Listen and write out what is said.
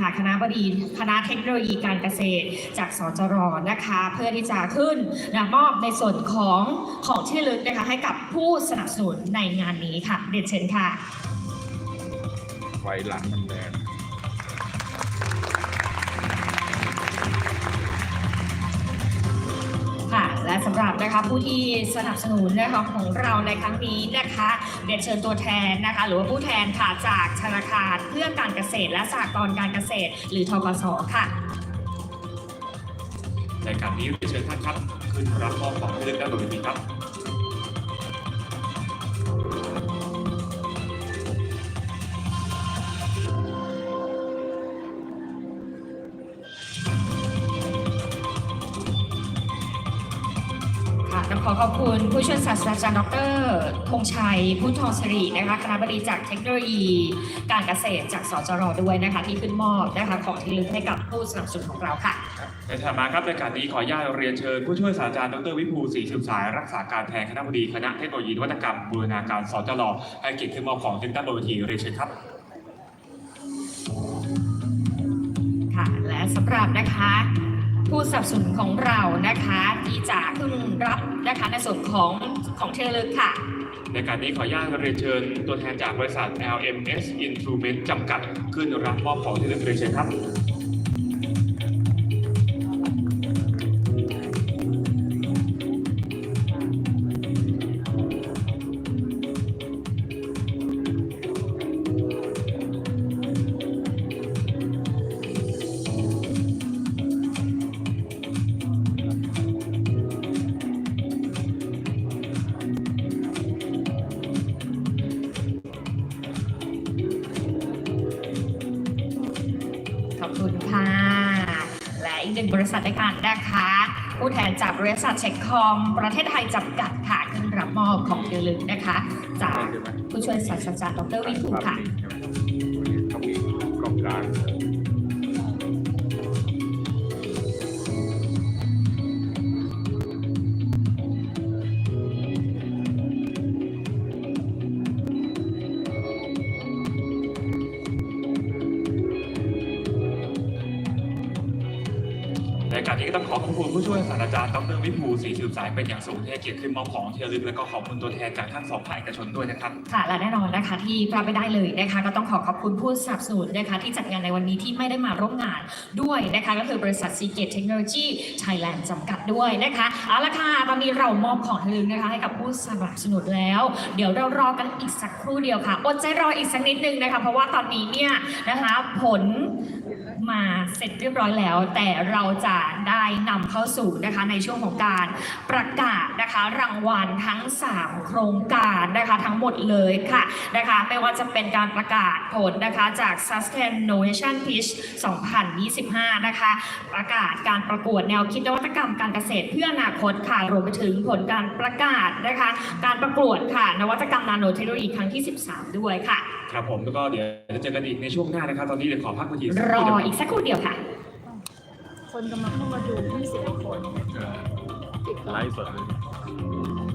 ค่ะคณะบดีคณะเทคโนโลยีการเกษตรจากสจรนะคะ เพื่อที่จะขึ้นนะมอบในส่วนของของที่ลึกนะคะให้กับผู้สนับสนุนในงานนี้ค่ะเรียนเชิญค่ะไฟหลังมันแดง สำหรับนะคะผู้ที่สนับสนุนนะคะของเราในครั้งนี้นะคะเรียนเชิญตัวแทนนะคะ หรือว่าผู้แทนค่ะจากธนาคารเพื่อการเกษตร และสหกรณ์การเกษตร หรือทกสค่ะในการนี้เรียนเชิญท่านครับขึ้นรับมอบของที่ระลึกด้านบนเวทีครับ ต้องขอขอบคุณผู้ช่วยศาสตราจารย์ดรธงชัย พุทธทองสิรินะคะ คณะบดีจากเทคโนโลยี การเกษตรจากสจรด้วยนะคะ ที่ขึ้นมอบนะคะของที่ระลึกให้กับผู้สนับสนุนของเราค่ะ ในถัดมาครับในการนี้ขออนุญาตเรียนเชิญผู้ช่วยศาสตราจารย์ดรวิภูศรีสืบสาย รักษาการแทนคณะบดีคณะเทคโนโลยีนวัตกรรมบูรณาการสจรให้เกียรติขึ้นมอบของที่ด้านบนเวทีเรียนเชิญครับค่ะและสำหรับนะคะ ผู้สนับสนุนของเรานะคะที่จะขึ้นรับนะคะในส่วนของของที่ระลึกค่ะ ในการนี้ขออนุญาตเรียนเชิญตัวแทนจากบริษัท LMS Instrument จำกัด ขึ้นรับมอบของที่ระลึกเรียนเชิญครับ อบคุณค่ะ และอีกหนึ่งบริษัทด้วยกันนะคะ ผู้แทนจากบริษัทเช็คคอม ประเทศไทยจำกัดค่ะขึ้นรับมอบของที่ระลึกนะคะ จากผู้ช่วยศาสตราจารย์ดรวิทูค่ะต้องมีกล่องกลาง ในการนี้ก็ต้องขอขอบคุณผู้ช่วยศาสตราจารย์ดรวิภูศรีสืบสายเป็นอย่างสูงที่ให้เกียรติขึ้นมอบของที่ระลึกและก็ขอบคุณตัวแทนจากทั้งสองภาคเอกชนด้วยนะครับ ค่ะและแน่นอนนะคะที่พลาดไม่ได้เลยนะคะ ก็ต้องขอขอบคุณผู้สนับสนุนนะคะ ที่จัดงานในวันนี้ที่ไม่ได้มาร่วมงานด้วยนะคะ ก็คือบริษัท s e a g a t e Technology Thailand จำกัดด้วยนะคะเอาละค่ะตอนนี้เรามอบของที่ระลึกนะคะให้กับผู้สนับสนุนแล้ว เดี๋ยวเรารอกันอีกสักครู่เดียวค่ะอดใจรออีกสักนิดนึงนะคะ เพราะว่าตอนนี้เนี่ยนะคะผลมาเสร็จเรียบร้อยแล้ว แต่เราจะได้นำเข้าสู่นะคะในช่วงของการประกาศนะคะรางวัลทั้ง 3 โครงการนะคะทั้งหมดเลยค่ะนะคะไม่ว่าจะเป็นการประกาศผลนะคะจาก Sustaination Pitch 2025 นะคะประกาศการประกวดแนวคิดนวัตกรรมการเกษตรเพื่ออนาคตค่ะรวมไปถึงผลการประกาศนะคะการประกวดค่ะ นวัตกรรมนาโนเทคโนโลยีครั้งที่ 13 ด้วยค่ะ ครับผมแล้วก็เดี๋ยวจะเจอกันอีกในช่วงหน้านะครับ ตอนนี้เดี๋ยวขอพักเวทีสักรครู่อเดียวอีกสักครู่เดียวค่ะ คนกำลังเข้ามาดู20กว่าคนไลฟ์สดเลย